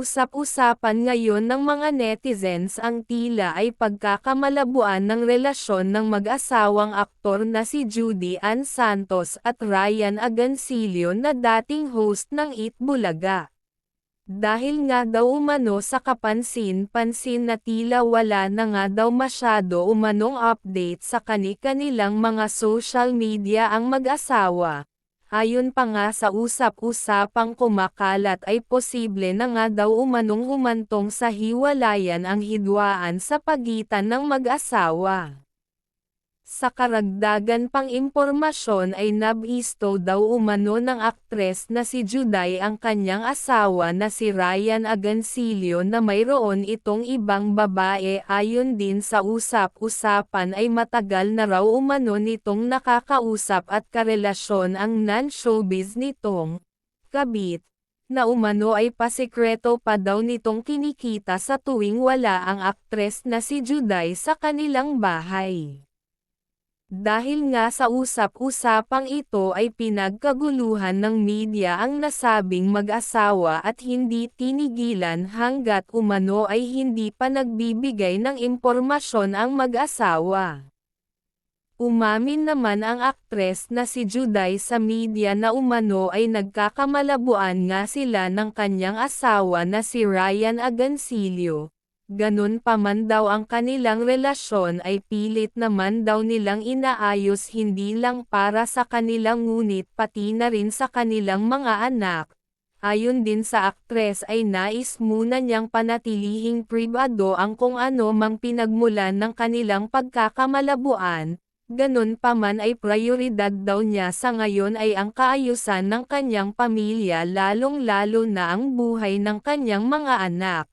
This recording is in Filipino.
Usap-usapan ngayon ng mga netizens ang tila ay pagkakamalabuan ng relasyon ng mag-asawang aktor na si Judy Ann Santos at Ryan Agancillo na dating host ng Eat Bulaga. Dahil nga daw umano sa kapansin-pansin na tila wala na nga daw masyado umanong update sa kani-kanilang mga social media ang mag-asawa. Ayon pa nga sa usap-usapang kumakalat ay posible na nga daw umanong humantong sa hiwalayan ang hidwaan sa pagitan ng mag-asawa. Sa karagdagan pang impormasyon ay nabisto daw umano ng aktres na si Juday ang kanyang asawa na si Ryan Agancillo na mayroon itong ibang babae ayon din sa usap-usapan ay matagal na raw umano nitong nakakausap at karelasyon ang non-showbiz nitong kabit na umano ay pasikreto pa daw nitong kinikita sa tuwing wala ang aktres na si Juday sa kanilang bahay. Dahil nga sa usap-usapang ito ay pinagkaguluhan ng media ang nasabing mag-asawa at hindi tinigilan hanggat umano ay hindi pa nagbibigay ng impormasyon ang mag-asawa. Umamin naman ang aktres na si Juday sa media na umano ay nagkakamalabuan nga sila ng kanyang asawa na si Ryan Agancillo ganun pa man daw ang kanilang relasyon ay pilit naman daw nilang inaayos hindi lang para sa kanilang ngunit pati na rin sa kanilang mga anak. Ayon din sa aktres ay nais muna niyang panatilihing pribado ang kung ano mang pinagmulan ng kanilang pagkakamalabuan, ganun pa man ay prioridad daw niya sa ngayon ay ang kaayusan ng kanyang pamilya lalong-lalo na ang buhay ng kanyang mga anak.